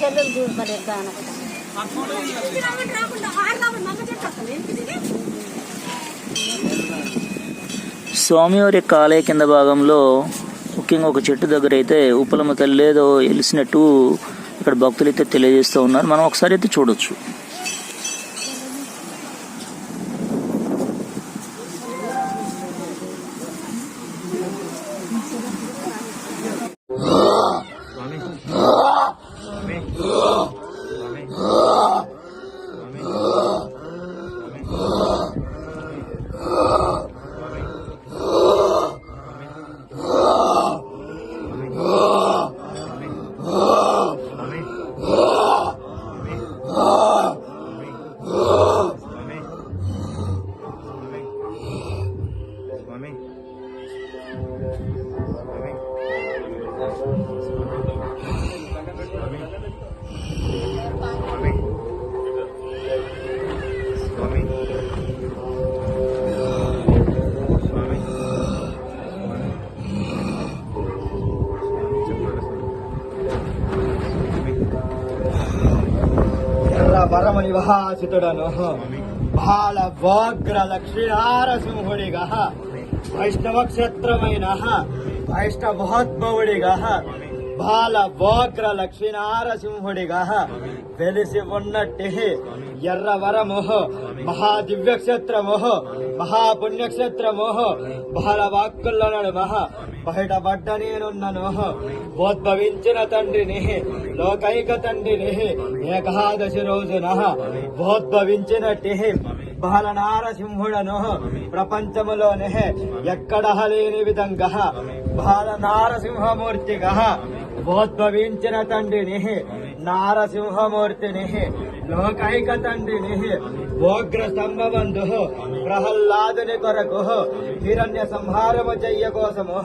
చెల్లెలు చూపలేదు స్వామివారి యొక్క కింద భాగంలో ముఖ్యంగా ఒక చెట్టు దగ్గర అయితే ఉప్పలమ్మ తల్లి ఏదో వెలిసినట్టు ఇక్కడ భక్తులు అయితే తెలియజేస్తూ ఉన్నారు. మనం ఒకసారి అయితే చూడొచ్చు. ఎర్ర వరమని వహాసితుడను బాల వాగ్ర క్షేత్రమైన వైష్ణవోద్భవుడిగా. బాల వాగ్ర లక్ష్మీనారసింహుడిగా. వెలిసి ఉన్నట్టి ఎర్ర వరము మహాదివ్య క్షేత్రము మహాపుణ్యక్షేత్రము. బాల వాక్కుల నడుమ బయటపడ్డ నేనున్నను. ఉద్భవించిన తండ్రిని లోకైక తండ్రిని ఏకాదశి రోజున ఉద్భవించినట్టి బాల నారసింహుడను ప్రపంచములోనే ఎక్కడ లేని విధంగా బాల నారసింహమూర్తిగా ఉద్భవించిన తండ్రిని నారసింహమూర్తిని లోకైక తండ్రిని ఉగ్ర స్తంభబంధు ప్రహ్లాదుని కొరకు హిరణ్య సంహారము చెయ్య కోసము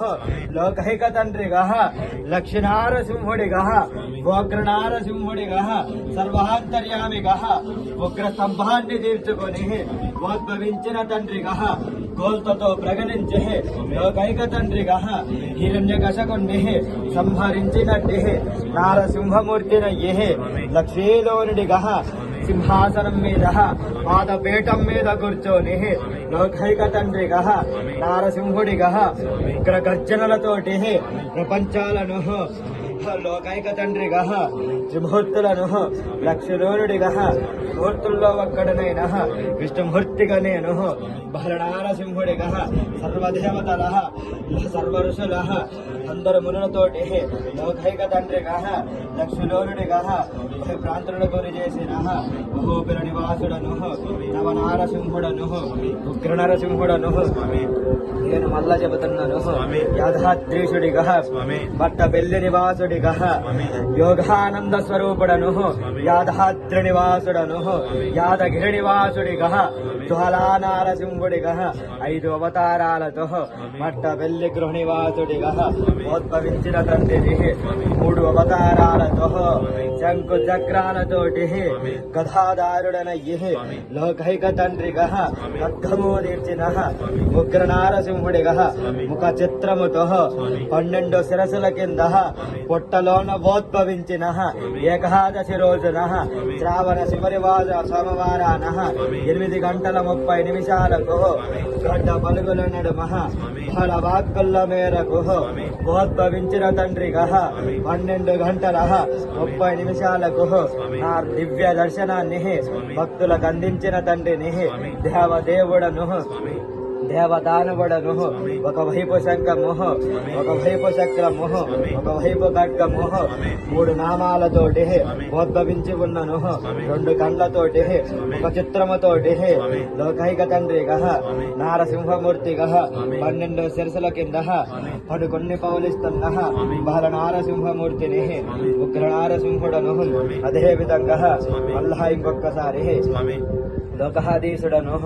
లోకైక తండ్రిగా లక్ష్మీనారసింహుడిగా ఉగ్ర నారసింహుడిగా సర్వాంతర్యామిగా ఉగ్ర స్తంభాన్ని తీర్చుకొని ఉద్భవించిన తండ్రిగా కోల్తతో ప్రకటించే లోకైక తండ్రిగా హిరణ్య కశకుణ్ణి సంహరించినట్టి నారసింహమూర్తినయ్యే లక్ష్మీలోనుడిగా సింహాసనం మీద పాదపీఠం మీద కూర్చొని లోకైక తండ్రిగా నారసింహుడిగా ఉగ్ర గర్జనలతోటి ప్రపంచాలను లోకైక తండ్రిగా త్రిమూర్తులను లక్ష్మణుడిగా మూర్తుల్లో ఒక్కడనైన విష్ణుమూర్తిగా నేను బలనారసింహుడిగా సర్వదేవతల సర్వ ఋషుల అందరు మునులతోటి లోకైక తండ్రిగా లక్ష్మణుడిగా ప్రాంతులను గురి చేసిన మహోపిర నివాసుడను నవనారసింహుడను ఉగ్ర నరసింహుడను నేను మళ్ళా చెబుతున్నాను యాదాద్రీషుడిగా భట్ట పెళ్ళి నివాసుడిగా యోగానంద స్వరూపుడను యాదాద్రి నివాసుడను యాదగిరి నివాసుడిగా జ్వాలా నారసింహుడిగా ఐదు అవతారాలతో మట్ట పెళ్ళి గృహ నివాసుడిగా ఉద్భవించిన తండ్రిని మూడు అవతారాలతో శంకు చక్రాలతోటి కథాదారుడనయ్యి లోకైక తండ్రిగ. ఖడ్గము తీర్చిన ఉగ్ర నారసింహుడిగ ముఖ చిత్రముతో పన్నెండు శిరసుల కింద పొట్టలోన ఉద్భవించిన ఏకాదశి రోజున. శ్రావణ శివరివాద సోమవారాన. ఎనిమిది గంటల ముప్పై నిమిషాలకు గడ్డ పలుగుల నడుమ. బల వాక్కుల మేరకు ఉద్భవించిన తండ్రిగా పన్నెండు గంటల ముప్పై నిమిషాలకు నా దివ్య దర్శనాన్ని భక్తులకు అందించిన తండ్రిని దేవదేవుడను దేవదానవుడను ఒకవైపు శంఖము ఒకవైపు చక్రము ఒకవైపు ఖడ్గము మూడు నామాలతోటి ఉద్భవించి ఉన్నను రెండు కండ్లతోటి ఒక చిత్రముతోటి లోకైక తండ్రిగా నారసింహమూర్తిగా పన్నెండు శిరసుల కింద పడుకొన్ని పౌలిస్తున్న బాల నారసింహమూర్తిని ఉగ్ర నారసింహుడను అదే విధంగా మళ్ళా ఇంకొకసారి లోకహాదీసుడను.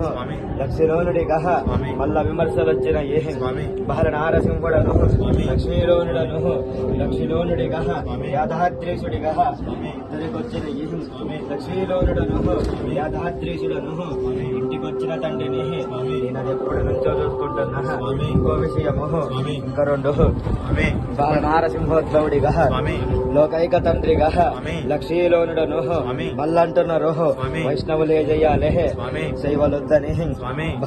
లక్ష్మీలోనుడిగా. మల్ల విమర్శలు వచ్చిన ఏ స్వామి. బహర నారసింహుడను స్వామి. లక్ష్మీలోనుడను లక్ష్మీలోనుడిగా స్వామి. యాదాద్రీసుడిగా ఇద్దరికొచ్చిన ఈ లక్ష్మీలోనుడను యాదాద్రీసుడను ఇంటికొచ్చిన తండ్రిని నేను ఎప్పటి నుంచో చూసుకుంటున్నా స్వామి. ఇంకో విషయము. ఇంకా రెండు. స్వామి. బాల నారసింహోద్భవుడిగా స్వామి. లోకైక తండ్రిగా స్వామి. లక్ష్మీలోనుడను. స్వామి. మళ్ళంటున్నారు స్వామి. వైష్ణవులే స్వామి. శైవలొద్దని స్వామి.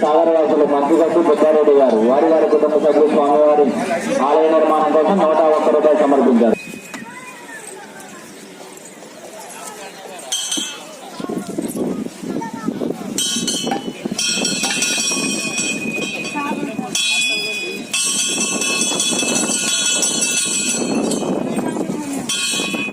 సాగరవాసులు మంత్రిగట్టు పెద్దారెడ్డి గారు వారి వారి కుటుంబ సభ్యులు స్వామివారి ఆలయ నిర్మాణం కోసం నూట ఒక్క రూపాయలు సమర్పించారు.